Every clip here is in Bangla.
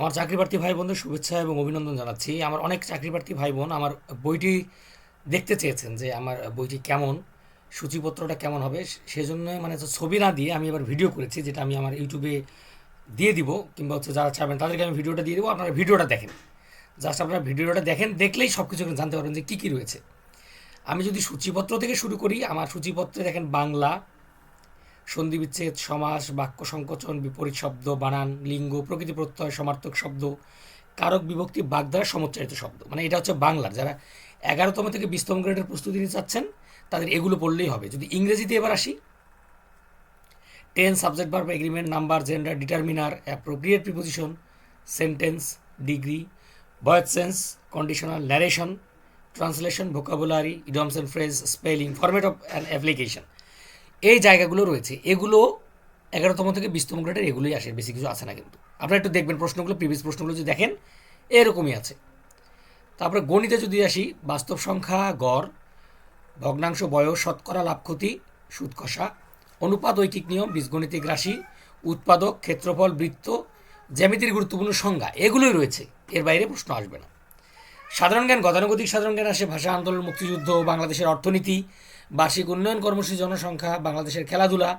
আমার চাকরি প্রার্থী ভাই বোনদের শুভেচ্ছা এবং অভিনন্দন জানাচ্ছি। আমার অনেক চাকরি প্রার্থী ভাই বোন আমার বইটি দেখতে চেয়েছেন যে আমার বইটি কেমন, সূচিপত্রটা কেমন হবে সেজন্য মানে ছবি না দিয়ে আমি এবার ভিডিও করেছি, যেটা আমি আমার ইউটিউবে দিয়ে দিব, কিংবা হচ্ছে যারা চাবেন তাদেরকে আমি ভিডিওটা দিয়ে দেবো, আপনারা ভিডিওটা দেখেন। জাস্ট আপনারা ভিডিওটা দেখেন, দেখলেই সব কিছু জানতে পারবেন যে কী কী রয়েছে। আমি যদি সূচিপত্র থেকে শুরু করি, আমার সূচিপত্রে দেখেন বাংলা সন্ধি বিচ্ছেদ সমাস, বাক্য সংকোচন, বিপরীত শব্দ, বানান, লিঙ্গ, প্রকৃতি প্রত্যয়, সমার্থক শব্দ, কারক বিভক্তি বাগধারা সমচ্চারিত শব্দ। মানে এটা হচ্ছে বাংলার। যারা এগারোতম থেকে বিশতম গ্রেডের প্রস্তুতি নিতে চাচ্ছেন, তাদের এগুলো পড়লেই হবে। যদি ইংরেজিতে এবার আসি tense subject verb agreement number gender determiner appropriate preposition sentence degree voice sense conditional narration translation vocabulary idioms and phrase spelling format of and application এই জায়গাগুলো রয়েছে, এগুলো এগারোতম থেকে বিশতম গ্রেডের এগুলোই আসে, বেশি কিছু আছে না কিন্তু। আপনারা একটু দেখবেন প্রশ্নগুলো প্রিভিয়াস প্রশ্নগুলো যদি দেখেন, এরকমই আছে। তারপরে গণিতে যদি আসি, বাস্তব সংখ্যা, গড়, ভগ্নাংশ, বয়স, শতকরা, লাভ, ক্ষতি সুদ কষা অনুপাত, ঐকিক নিয়ম, বীজগণিতিক রাশি, উৎপাদক, ক্ষেত্রফল, বৃত্ত, জ্যামিতির গুরুত্বপূর্ণ সংজ্ঞা, এগুলোই রয়েছে। এর বাইরে প্রশ্ন আসবে না। সাধারণ জ্ঞান, গতানুগতিক সাধারণ জ্ঞান আসে, ভাষা, আন্দোলন, মুক্তিযুদ্ধ, বাংলাদেশের অর্থনীতি বার্ষিক উন্নয়ন কর্মসূচি জনসংখ্যা, বাংলাদেশের খেলাধুলা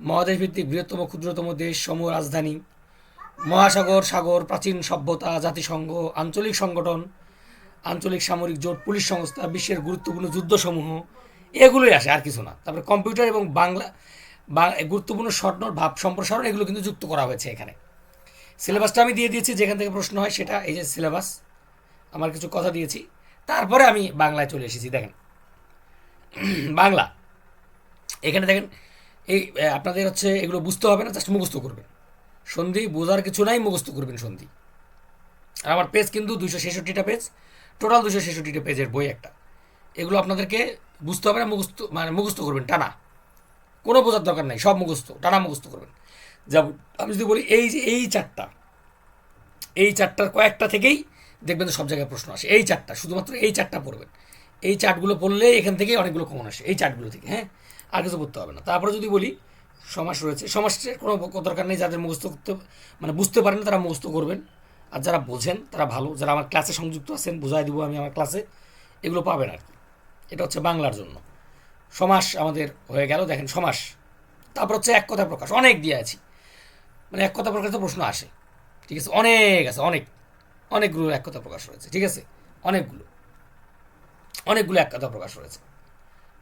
মহাদেশ ভিত্তিক বৃহত্তম ক্ষুদ্রতম দেশ সমূহ রাজধানী, মহাসাগর, সাগর, প্রাচীন সভ্যতা, জাতিসংঘ, আঞ্চলিক সংগঠন, আঞ্চলিক সামরিক জোট, পুলিশ সংস্থা, বিশ্বের গুরুত্বপূর্ণ যুদ্ধসমূহ, এগুলোই আসে আর কিছু না। তারপরে কম্পিউটার এবং বাংলা, বা গুরুত্বপূর্ণ শর্ট নোট, ভাব সম্প্রসারণ, এগুলো কিন্তু যুক্ত করা হয়েছে এখানে। সিলেবাসটা আমি দিয়ে দিয়েছি, যেখান থেকে প্রশ্ন হয় সেটা, এই যে সিলেবাস, আমার কিছু কথা দিয়েছি। তারপরে আমি বাংলায় চলে এসেছি, দেখেন। বাংলা। এখানে দেখেন, এই আপনাদের হচ্ছে এগুলো বুঝতে হবে না, জাস্ট মুখস্থ করবেন। সন্ধি, বোঝার কিছু নাই, মুখস্থ করবেন সন্ধি। আর আমার পেজ কিন্তু দুশো ছেষট্টিটা পেজ টোটাল দুশো ছেষট্টিটা পেজের বই একটা। এগুলো আপনাদেরকে বুঝতে হবে না, মুখস্থ মানে মুখস্থ করবেন, টানা। কোনো বোঝার দরকার নাই, সব মুখস্থ, টানা মুখস্থ করবেন। যেমন, আমি যদি বলি, এই যে, এই চারটা, এই চারটার কয়েকটা থেকেই দেখবেন সব জায়গায় প্রশ্ন আসে। এই চারটা, শুধুমাত্র এই চারটা পড়বেন। এই চার্টগুলো পড়লে এখান থেকে অনেকগুলো কমন আসে, এই চার্টগুলো থেকে হ্যাঁ? আর কিছু পড়তে হবে না। তারপরে যদি বলি, সমাস রয়েছে, সমাসের কোনো দরকার নেই, যাদের মুখস্থ করতে মানে বুঝতে পারেন তারা মুখস্থ করবেন। আর যারা বোঝেন, তারা ভালো। যারা আমার ক্লাসে সংযুক্ত আছেন, বোঝাই দিব আমি আমার ক্লাসে, এগুলো পাবেন আর কি। এটা হচ্ছে বাংলার জন্য। সমাস আমাদের হয়ে গেল, দেখেন সমাস। তারপর হচ্ছে এক কথা প্রকাশ, অনেক দিয়ে আছি। মানে এক কথা প্রকাশ তো প্রশ্ন আসে। ঠিক আছে? অনেক আছে, অনেক। অনেকগুলো এক কথা প্রকাশ রয়েছে, ঠিক আছে? অনেকগুলো। অনেকগুলো এক কথা প্রকাশ রয়েছে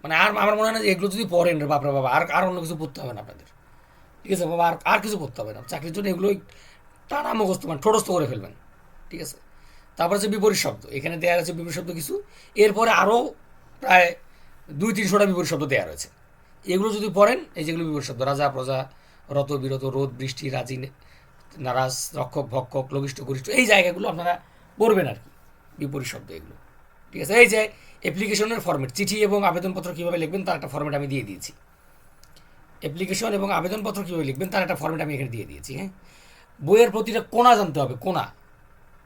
মানে আর আমার মনে হয় না যে এগুলো যদি পড়েন বাপরে বাবা, আর আর অন্য কিছু পড়তে হবে না আপনাদের। ঠিক আছে, বাবা, আর আর কিছু পড়তে হবে না। চাকরির জন্য এগুলোই টানা মুখস্থ মানে ঠোঁটস্থ করে ফেলবেন। ঠিক আছে? তারপর আছে বিপরীত শব্দ। এখানে দেওয়া আছে বিপরীত শব্দ কিছু। এরপরে আরও প্রায় দুই তিনশোটা বিপরীত শব্দ দেওয়া রয়েছে। এগুলো যদি পড়েন, এই যেগুলো বিপরীত শব্দ, রাজা, প্রজা, রত, বিরত, রোদ, বৃষ্টি, রাজি, নারাজ, রক্ষক, ভক্ষক, লঘিষ্ঠ গরিষ্ঠ এই জায়গাগুলো আপনারা পড়বেন আর কি। বিপরীত শব্দ এগুলো। ঠিক আছে? এই যে অ্যাপ্লিকেশনের ফর্মেট চিঠি এবং আবেদনপত্র কীভাবে লিখবেন তার একটা ফর্মেট আমি দিয়ে দিয়েছি। অ্যাপ্লিকেশন এবং আবেদনপত্র কীভাবে লিখবেন তার একটা ফর্মেট আমি এখানে দিয়ে দিয়েছি হ্যাঁ? বইয়ের প্রতিটা কোনা জানতে হবে, কোনা।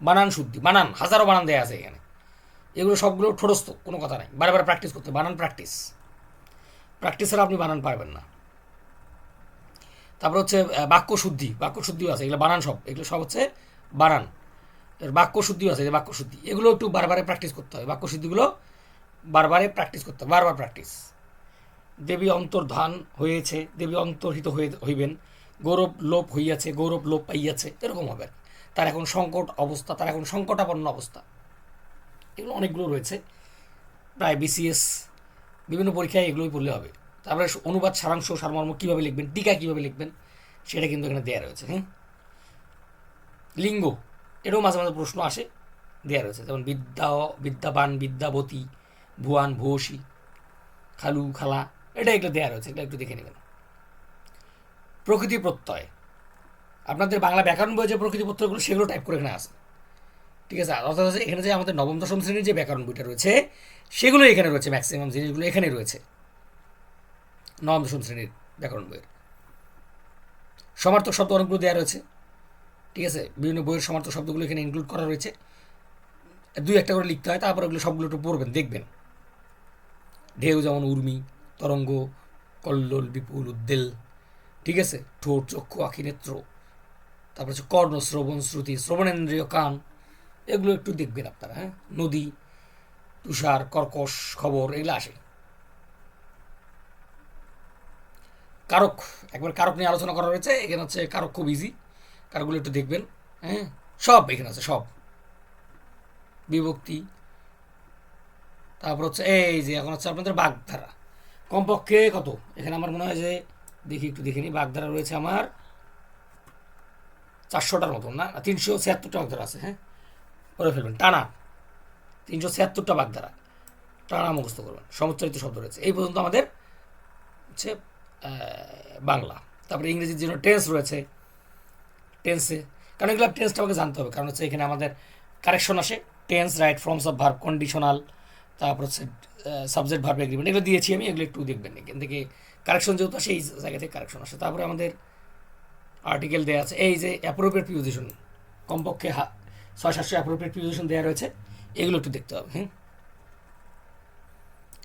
বানান শুদ্ধি, বানান, হাজারো বানান দেওয়া আছে এখানে। এগুলো সবগুলো ঠোরস্থ কোনো কথা নাই। বারে প্র্যাকটিস করতে বানান প্র্যাকটিস প্র্যাকটিস ছাড়া আপনি বানান পারবেন না। তারপর হচ্ছে বাক্য শুদ্ধি, বাক্য শুদ্ধিও আছে, এগুলো বানান সব। এগুলো সব হচ্ছে বানান। বাক্য শুদ্ধিও আছে যে বাক্য শুদ্ধি এগুলো একটু বারবারে প্র্যাকটিস করতে হবে বাক্য শুদ্ধিগুলো বারবারে প্র্যাকটিস করতে হবে বারবার প্র্যাকটিস দেবী অন্তর্ধান হয়েছে, দেবী অন্তর্হিত হয়ে হইবেন। গৌরব লোপ হইয়াছে, গৌরব লোপ পাইয়াছে, এরকম হবে তার এখন সংকট অবস্থা, তার এখন সংকটাপন্ন অবস্থা। এগুলো অনেকগুলো রয়েছে। প্রায় বিসিএস বিভিন্ন পরীক্ষায় এগুলোই পড়লে হবে। তারপরে অনুবাদ, সারাংশ, সারমর্ম কীভাবে লিখবেন, টিকা কীভাবে লিখবেন, সেটা কিন্তু এখানে দেওয়া রয়েছে হ্যাঁ লিঙ্গ। এটাও মাঝে মাঝে প্রশ্ন আসে দেওয়া রয়েছে। যেমন বিদ্যা, বিদ্যাবান, বিদ্যাবতী, ভুয়ান, ভূয়সী, খালু, খালা, এটা এগুলো দেওয়া রয়েছে, এগুলো একটু দেখে নেবেন। প্রকৃতি প্রত্যয়। আপনাদের বাংলা ব্যাকরণ বইয়ে যে প্রকৃতি প্রত্যয়গুলো, সেগুলো টাইপ করে এখানে আসে ঠিক আছে? অর্থাৎ হচ্ছে এখানে যে আমাদের নবম, দশম শ্রেণির যে ব্যাকরণ বইটা রয়েছে, সেগুলো এখানে রয়েছে ম্যাক্সিমাম জিনিসগুলো এখানে রয়েছে। নবম, দশম শ্রেণির ব্যাকরণ বইয়ের। সমার্থক শব্দ অনেকগুলো দেওয়া রয়েছে। ঠিক আছে? বিভিন্ন বইয়ের সমার্থক শব্দগুলো এখানে ইনক্লুড করা রয়েছে। দুই একটা করে লিখতে হয়, তারপর ওগুলো সবগুলো একটু পড়বেন, দেখবেন। ঢেউ যেমন উর্মি, তরঙ্গ, কল্লোল, বিপুল, উদ্দেল, ঠিক আছে? ঠোঁট, চক্ষু, আখি, নেত্র, তারপর হচ্ছে কর্ণ, শ্রবণ, শ্রুতি, শ্রবণেন্দ্রিয়, কান, এগুলো একটু দেখবেন আপনারা হ্যাঁ? নদী, তুষার, কর্কশ, খবর, এগুলো আসে। কারক, একবার কারক নিয়ে আলোচনা করা রয়েছে, এখানে হচ্ছে কারক খুব ইজি কারকগুলো একটু দেখবেন হ্যাঁ? সব এখানে আছে, সব। বিভক্তি। তারপর হচ্ছে এই যে, এখন হচ্ছে আপনাদের বাগধারা। কমপক্ষে কত? এখানে আমার মনে হয় যে, দেখি একটু দেখে বাগধারা রয়েছে আমার চারশোটার মতন, না? তিনশো ছিয়াত্তরটা বাগধারা আছে হ্যাঁ? করে ফেলবেন, টানা। তিনশো ছিয়াত্তরটা বাগধারা। টানা মুখস্থ করবেন, সমুচ্চারিত শব্দ রয়েছে। এই পর্যন্ত আমাদের হচ্ছে বাংলা। তারপরে ইংরেজির জন্য টেন্স রয়েছে। টেন্সে কারণ এগুলো টেন্সটা আমাকে জানতে হবে। কারণ হচ্ছে এখানে আমাদের কারেকশন আসে। Tense right forms of verb conditional তারপর হচ্ছে সাবজেক্ট ভার্ব এগ্রিমেন্ট এগুলো দিয়েছি আমি, এগুলো একটু দেখবেন এখান থেকে। কারেকশন যেহেতু আসে, এই জায়গা থেকে কারেকশন আসে। তারপরে আমাদের আর্টিকেল দেওয়া আছে। এই যে অ্যাপ্রোপ্রিয়েট প্রিপোজিশন কমপক্ষে হা- ছয়, সাতশো অ্যাপ্রোপ্রিয়েট প্রিপোজিশন দেওয়া রয়েছে। এগুলো একটু দেখতে হবে হ্যাঁ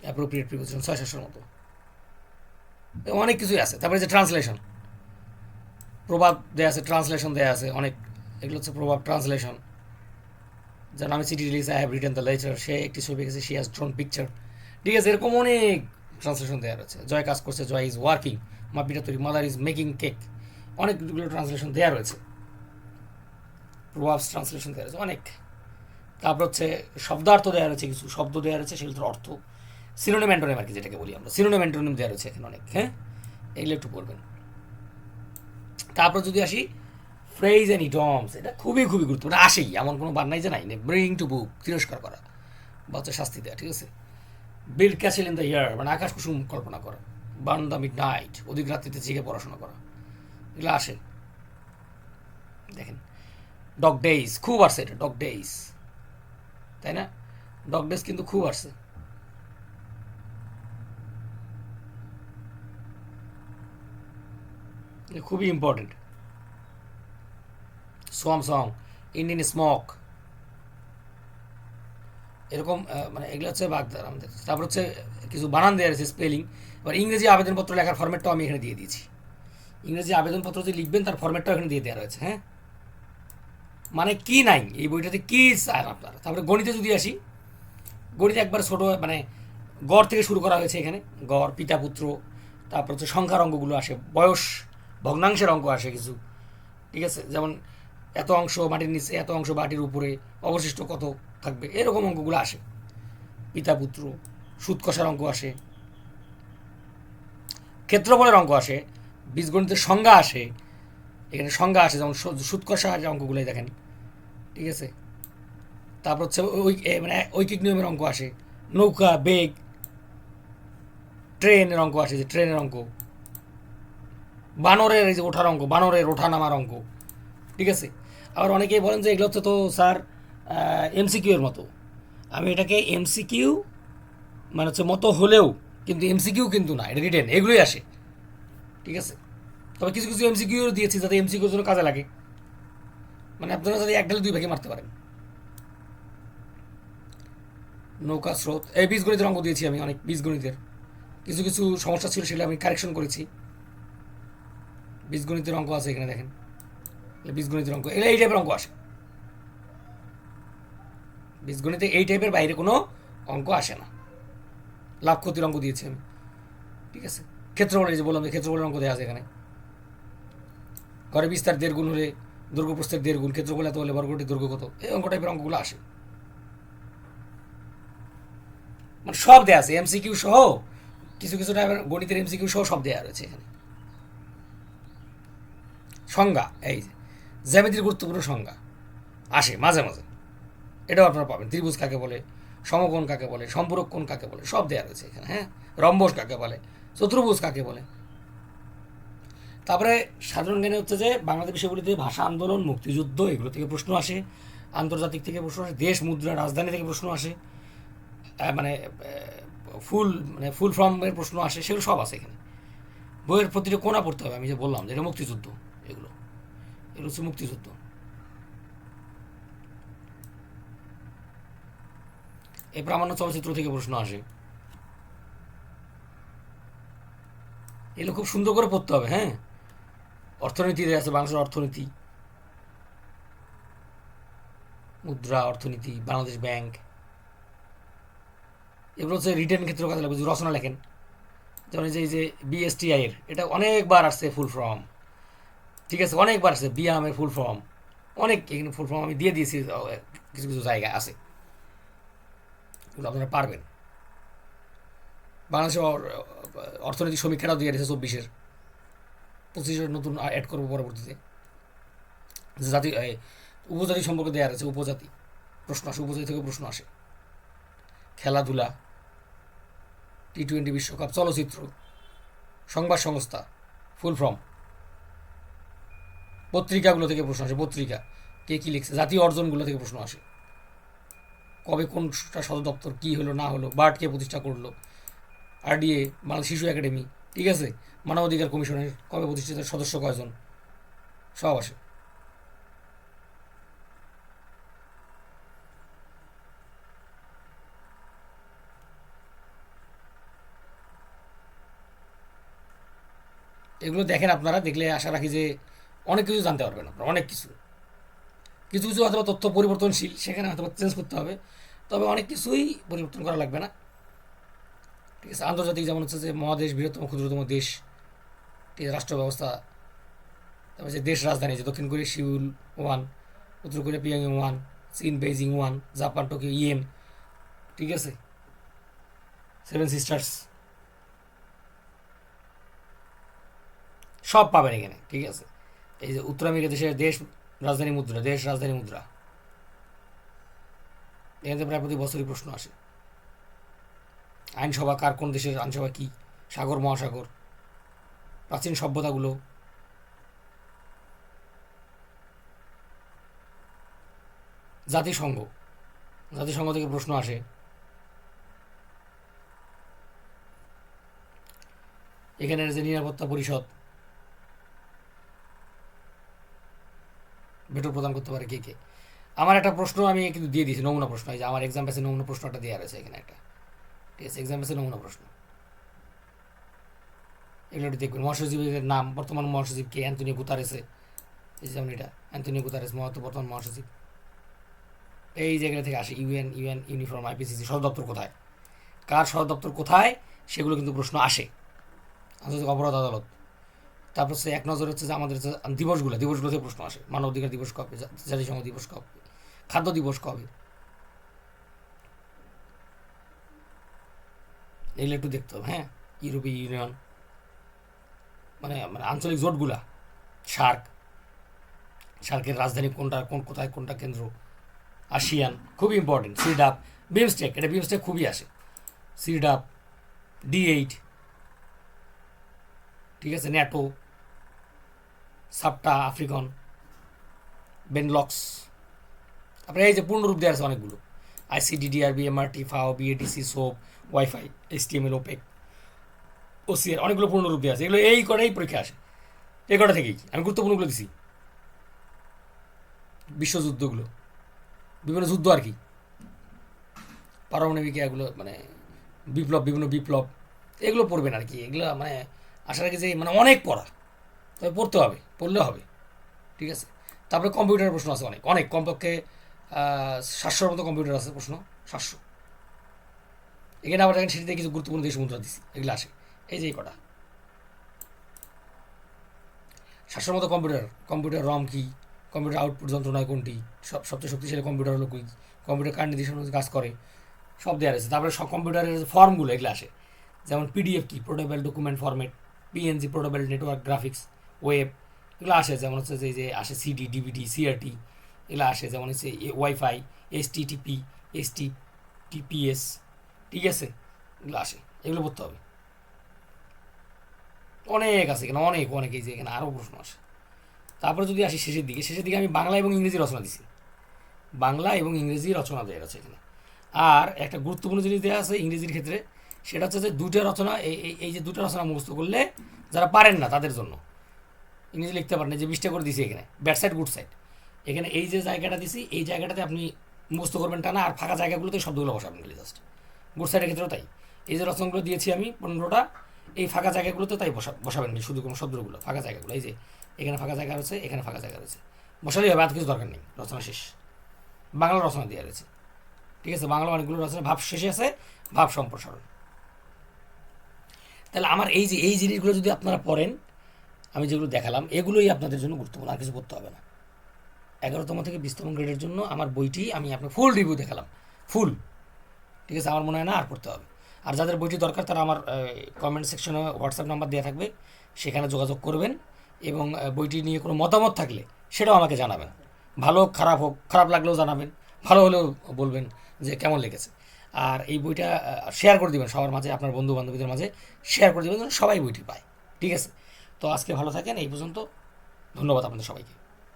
অ্যাপ্রোপ্রিয়েট প্রিপোজিশন ছয়, সাতশোর মতো। অনেক কিছুই আছে। তারপরে যে ট্রান্সলেশন প্রভাব দেয়া আছে ট্রান্সলেশন দেওয়া আছে, অনেক। এগুলো হচ্ছে প্রভাব ট্রান্সলেশন যার আমি সিটি release I have return the letter সে একটি ছবি গেছে সি হ্যাজ ড্রোন পিকচার ঠিক আছে, এরকম অনেক ট্রান্সলেশন দেওয়া রয়েছে। জয় কাজ করছে, জয় ইজ ওয়ার্কিং মা পিটা তৈরি মাদার ইজ মেকিং কেক অনেকগুলো ট্রান্সলেশন দেওয়া রয়েছে। প্রভাব ট্রান্সলেশন দেওয়া রয়েছে, অনেক। তারপর হচ্ছে শব্দার্থ দেওয়া রয়েছে কিছু। শব্দ দেওয়া রয়েছে সেগুলোর অর্থ। সিনোনিম অ্যান্টোনিম আর কি যেটাকে বলি আমরা। সিনোনিম অ্যান্টোনিম দেওয়া রয়েছে এখানে অনেক হ্যাঁ? এগুলো একটু পড়বেন। তারপর যদি আসি ফ্রেজ অ্যান্ড ইডমস এটা খুবই খুবই গুরুত্বপূর্ণ। আসেই, এমন কোনো বার নাই যে নাই ব্রিং টু বুক তিরস্কার করা বা হচ্ছে শাস্তি দেওয়া ঠিক আছে? Build castle in the air মানে আকাশ কুসুম কল্পনা করা বার্ন দ্য মিড নাইট অধিক রাত্রিতে জেগে পড়াশোনা করা, এগুলো আসে। দেখেন ডগ ডেইজ খুব আসছে এটা ডগ ডেইস তাই না? ডগ ডেজ কিন্তু খুব আসছে খুবই important swamp song Indian smoke এরকম মানে এগুলো হচ্ছে বাগদার আমাদের। তারপর হচ্ছে কিছু বানান দেওয়া রয়েছে স্পেলিং এবার ইংরেজি আবেদনপত্র লেখার ফরম্যাটটাও আমি এখানে দিয়ে দিয়েছি। ইংরেজি আবেদনপত্র যে লিখবেন, তার ফরম্যাটটাও এখানে দিয়ে দেওয়া রয়েছে হ্যাঁ? মানে কি নাই? এই বইটাতে কি চান আপনার? তারপরে গণিতে যদি আসি, গণিতে একবার ছোটো মানে গড় থেকে শুরু করা হয়েছে এখানে। গড়, পিতা পুত্র, তারপর হচ্ছে সংখ্যার অঙ্কগুলো আসে, বয়স ভগ্নাংশের অঙ্ক আসে কিছু। ঠিক আছে? যেমন এত অংশ মাটির নিচে, এত অংশ মাটির উপরে, অবশিষ্ট কত থাকবে? এরকম অঙ্কগুলো আসে। পিতা, পুত্র সুদ কষার অঙ্ক আসে। ক্ষেত্রফলের অঙ্ক আসে। বীজগণিতের সংজ্ঞা আসে। এখানে সংজ্ঞা আসে, যেমন সু- সুদ কষা যে অঙ্কগুলোই দেখেন। ঠিক আছে? তারপর হচ্ছে ওই মানে ঐকিক নিয়মের অঙ্ক আসে। নৌকা, বেগ, ট্রেনের অঙ্ক আসে, যে ট্রেনের অঙ্ক। বানরের এই যে ওঠার অঙ্ক বানরের ওঠা নামার অঙ্ক ঠিক আছে? আবার অনেকেই বলেন যে এগুলো হচ্ছে তো স্যার এমসিকিউ এর মতো। আমি এটাকে এমসিকিউ মানে হচ্ছে মতো হলেও কিন্তু এমসিকিউ কিন্তু না, এটা রিটেন, এগুলোই আসে। ঠিক আছে? তবে কিছু কিছু এমসিকিউ দিয়েছি যাতে এমসিকিউর জন্য কাজে লাগে। মানে আপনারা যাতে এক ডালে দুই ভাগে মারতে পারেন। নৌকা, স্রোত, এই বীজগণিতের অঙ্ক দিয়েছি আমি অনেক বীজগণিতের। কিছু কিছু সমস্যা ছিল সেগুলো আমি কারেকশন করেছি। বীজগণিতের অঙ্ক আছে এখানে দেখেন। বীজগণিতের অঙ্ক এগুলো এই টাইপের অঙ্ক আসে। বীজগণিতে এই টাইপের বাইরে কোনো অঙ্ক আসে না। লাভ ক্ষতির অঙ্ক দিয়েছি আমি। ঠিক আছে? ক্ষেত্রফলের যে বললাম ক্ষেত্রফলের অঙ্ক দেওয়া আছে এখানে। ঘরে বিস্তার দেড় গুণ হলে দৈর্ঘ্য প্রস্থের দেড় গুণ, ক্ষেত্রফল এত হলে বর্গটির দুর্গ কত? এই অঙ্ক টাইপের অঙ্কগুলো আসে। মানে সব দেওয়া আছে এমসিকিউ সহ কিছু কিছু টাইপের গণিতের এমসিকিউ সহ সব দেওয়া রয়েছে এখানে। সংজ্ঞা, এই জ্যামিতির গুরুত্বপূর্ণ সংজ্ঞা আসে মাঝে মাঝে। এটাও আপনারা পাবেন। ত্রিভুজ কাকে বলে, সমকোণ কাকে বলে, সম্পূরক কোণ কাকে বলে, সব দেওয়া রয়েছে এখানে হ্যাঁ? রম্বস কাকে বলে, চতুর্ভুজ কাকে বলে। তারপরে সাধারণ জ্ঞানে হচ্ছে যে, বাংলাদেশ বিষয়গুলিতে ভাষা আন্দোলন, মুক্তিযুদ্ধ, এগুলো থেকে প্রশ্ন আসে। আন্তর্জাতিক থেকে প্রশ্ন আসে, দেশ, মুদ্রা, রাজধানী থেকে প্রশ্ন আসে। মানে ফুল মানে ফুল ফর্মের প্রশ্ন আসে, সেগুলো সব আছে এখানে। বইয়ের প্রতিটা কোনা পড়তে হবে, আমি যে বললাম যে এটা মুক্তিযুদ্ধ। এগুলো হচ্ছে মুক্তিযুদ্ধ। এই প্রামাণ্য চলচ্চিত্র থেকে প্রশ্ন আসে। এগুলো খুব সুন্দর করে পড়তে হবে হ্যাঁ? অর্থনীতি আছে, বাংলাদেশের অর্থনীতি। মুদ্রা, অর্থনীতি, বাংলাদেশ ব্যাংক। এগুলো হচ্ছে রিটার্ন ক্ষেত্রে কাজে লাগবে রচনা লেখেন। যেমন যে যে বিএসটিআইয়ের এটা অনেকবার আসছে ফুল ফর্ম ঠিক আছে, অনেকবার আসছে বিয়ামের ফুল ফর্ম অনেক এখানে ফুল ফর্ম আমি দিয়ে দিয়েছি কিছু কিছু জায়গায় আছে। আপনারা পারবেন। বাংলাদেশের অর্থনৈতিক সমীক্ষাটাও দিয়ে রেখেছে চব্বিশের। পঁচিশের নতুন অ্যাড করব পরবর্তীতে। জাতি উপজাতি সম্পর্কে দেওয়া আছে, উপজাতি। প্রশ্ন আসে, উপজাতি থেকে প্রশ্ন আসে। খেলাধুলা টি টোয়েন্টি বিশ্বকাপ, চলচ্চিত্র, সংবাদ সংস্থা ফুল ফর্ম পত্রিকাগুলো থেকে প্রশ্ন আসে, পত্রিকা। কে কী লিখছে, জাতীয় অর্জনগুলো থেকে প্রশ্ন আসে। কবে কোনটা সদর দপ্তর কী হলো, না হলো, বার্ড কে প্রতিষ্ঠা করল, আরডিএ বাংলাদেশ শিশু একাডেমি, ঠিক আছে? মানবাধিকার কমিশনের কবে প্রতিষ্ঠিত, সদস্য কয়জন, সব আসে। এগুলো দেখেন আপনারা, দেখলে আশা রাখি যে অনেক কিছু জানতে পারবেন আপনারা, অনেক কিছু। কিছু কিছু হয়তো তথ্য পরিবর্তনশীল, সেখানে হয়তো চেঞ্জ করতে হবে। তবে অনেক কিছুই পরিবর্তন করা লাগবে না। ঠিক আছে, আন্তর্জাতিক যেমন হচ্ছে যে মহাদেশ, বৃহত্তম ক্ষুদ্রতম দেশ, ঠিক আছে, রাষ্ট্র ব্যবস্থা, তারপর যে দেশ রাজধানী, যে দক্ষিণ কোরিয়া, সিউল, ওয়ান, উত্তর কোরিয়া পিয়াং ওয়ান, চীন, Beijing, yuan, Japan, Tokyo, yen, ঠিক আছে? Seven Sisters. সব পাবেন এখানে, ঠিক আছে? এই যে উত্তর আমেরিকা দেশের দেশ রাজধানী মুদ্রা, দেশ রাজধানী মুদ্রা। এখান প্রায় প্রতি বছরই প্রশ্ন আসে। আইনসভা কার কোন দেশের আইনসভা কি? সাগর, মহাসাগর, প্রাচীন সভ্যতাগুলো। জাতিসংঘ। জাতিসংঘ থেকে প্রশ্ন আসে, এখানের যে নিরাপত্তা পরিষদ ভেটো প্রদান করতে পারে কে কে। আমার একটা প্রশ্ন আমি কিন্তু দিয়ে দিয়েছি, নমুনা প্রশ্ন। এই যে আমার এক্সাম পেসে নমুনা প্রশ্নটা দেওয়া রয়েছে এখানে একটা। ঠিক আছে এক্সাম পেসে নমুনা প্রশ্ন। এগুলো একটু দেখবেন। মহাসচিবের নাম, বর্তমান মহাসচিব কে? অ্যান্টনিও গুতারেসে এই যেমন এটা, অ্যান্টনিও গুতারেস মহাত্ম বর্তমান মহাসচিব। এই জায়গা থেকে আসে। ইউএন ইউএন, ইউনিফর্ম, আইপিসিসি, সদর দপ্তর কোথায়? কার সদর দপ্তর কোথায়? সেগুলো কিন্তু প্রশ্ন আসে। আন্তর্জাতিক অপরাধ আদালত। তারপর হচ্ছে এক নজর হচ্ছে যে আমাদের দিবসগুলো, দিবসগুলোতে প্রশ্ন আসে। মানব অধিকার দিবস কবে জাতিসংঘ দিবস কবে, খাদ্য দিবস কবে? এগুলো একটু দেখতে হবে হ্যাঁ? ইউরোপীয় ইউনিয়ন মানে মানে আঞ্চলিক জোটগুলা সার্ক সার্কের রাজধানী কোনটা, কোন, কোথায়, কোনটা কেন্দ্র? আসিয়ান খুবই ইম্পর্টেন্ট সিডাপ, বিমস্টেক, এটা বিমস্টেক খুবই আসে। সিডাপ, ডি এইট, ঠিক আছে, ন্যাটো সাপটা আফ্রিকন বেনলক্স তারপরে এই যে পূর্ণরূপ দেওয়া আছে অনেকগুলো। ICDDRB MRT FAO BADC SOP wifi HTML OPEC OCR অনেকগুলো পূর্ণরূপ দেওয়া আছে। এগুলো এই কটাই পরীক্ষা আসে। এই কটা থেকেই। আমি গুরুত্বপূর্ণগুলো দিছি। বিশ্বযুদ্ধগুলো। বিভিন্ন যুদ্ধ আর কি। পারমাণবিক এগুলো মানে বিপ্লব, বিভিন্ন বিপ্লব। এগুলো পড়বেন আর কি। এগুলো মানে আশা রাখি যে মানে অনেক পড়া। তবে পড়তে হবে, পড়লে হবে, ঠিক আছে? তারপরে কম্পিউটারের প্রশ্ন আছে অনেক অনেক, কমপক্ষে সাতশোর মতো কম্পিউটার আছে প্রশ্ন, সাতশো। এখানে আবার দেখেন সেটিতে কিছু গুরুত্বপূর্ণ দেশ মুদ্রা দিছি, এগুলো আসে এই যে কটা। সাতশোর মতো কম্পিউটার কম্পিউটার রম কি, কম্পিউটার আউটপুট যন্ত্রণায় কোনটি, সব, সবচেয়ে শক্তিশালী কম্পিউটার হলো কুইক কম্পিউটার কার নির্দেশন কাজ করে, সব দেওয়া আছে। তারপরে সব কম্পিউটারের ফর্মগুলো, এগুলো আসে যেমন পিডিএফ কি portable document format, PNG portable network, graphics web এগুলো আসে যেমন হচ্ছে যে যে আসে সিডি ডিভিডি সিআরটি এগুলো আসে যেমন হচ্ছে wifi HTTP HTTPS ঠিক আছে? এগুলো আসে, এগুলো পড়তে হবে। অনেক আছে এখানে, অনেক অনেক এই যে এখানে আরও প্রশ্ন আসে তারপরে যদি আসি শেষের দিকে শেষের দিকে আমি বাংলা এবং ইংরেজি রচনা দিছি। বাংলা এবং ইংরেজি রচনা দেওয়া আছে এখানে। আর একটা গুরুত্বপূর্ণ জিনিস দেওয়া আছে ইংরেজির ক্ষেত্রে, সেটা হচ্ছে যে দুটো রচনা এই- এই যে দুটো রচনা মুখস্থ করলে যারা পারেন না তাদের জন্য ইংরেজি লিখতে পারেন যে বিশটা করে দিছি এখানে, ব্যাড সাইড, গুড সাইড। এখানে এই যে জায়গাটা দিছি, এই জায়গাটাতে আপনি মুখস্থ করবেন টানা, আর ফাঁকা জায়গাগুলোতে শব্দগুলো বসাবেন জাস্ট গুড সাইডের ক্ষেত্রেও তাই। এই যে রচনাগুলো দিয়েছি আমি, পনেরোটা, এই ফাঁকা জায়গাগুলোতে তাই বসা বসাবেন শুধু কোনো শব্দগুলো, ফাঁকা জায়গাগুলো। এই যে, এখানে ফাঁকা জায়গা রয়েছে, এখানে ফাঁকা জায়গা রয়েছে। বসালেই হবে, আর কিছু দরকার নেই, রচনা শেষ। বাংলা রচনা দেওয়া রয়েছে। ঠিক আছে, বাংলা অনেকগুলো রচনা, ভাব শেষে আছে, ভাব সম্প্রসারণ। তাহলে আমার এই যে, এই জিনিসগুলো যদি আপনারা পড়েন আমি যেগুলো দেখালাম, এগুলোই আপনাদের জন্য গুরুত্বপূর্ণ, আর কিছু করতে হবে না। এগারোতম থেকে বিশতম গ্রেডের জন্য আমার বইটি আমি আপনার ফুল রিভিউ দেখালাম ফুল ঠিক আছে? আমার মনে হয় না আর পড়তে হবে। আর যাদের বইটি দরকার, তারা আমার কমেন্ট সেকশনে হোয়াটসঅ্যাপ নাম্বার দেওয়া থাকবে, সেখানে যোগাযোগ করবেন এবং বইটি নিয়ে কোনো মতামত থাকলে সেটাও আমাকে জানাবেন। ভালো, খারাপ হোক, খারাপ লাগলেও জানাবেন, ভালো হলেও বলবেন যে কেমন লেগেছে। আর এই বইটা শেয়ার করে দেবেন সবার মাঝে, আপনার বন্ধু বান্ধবীদের মাঝে শেয়ার করে দেবেন যেন সবাই বইটি পায়। ঠিক আছে? তো আজকে ভালো থাকেন এই পর্যন্ত। ধন্যবাদ আপনাদের সবাইকে।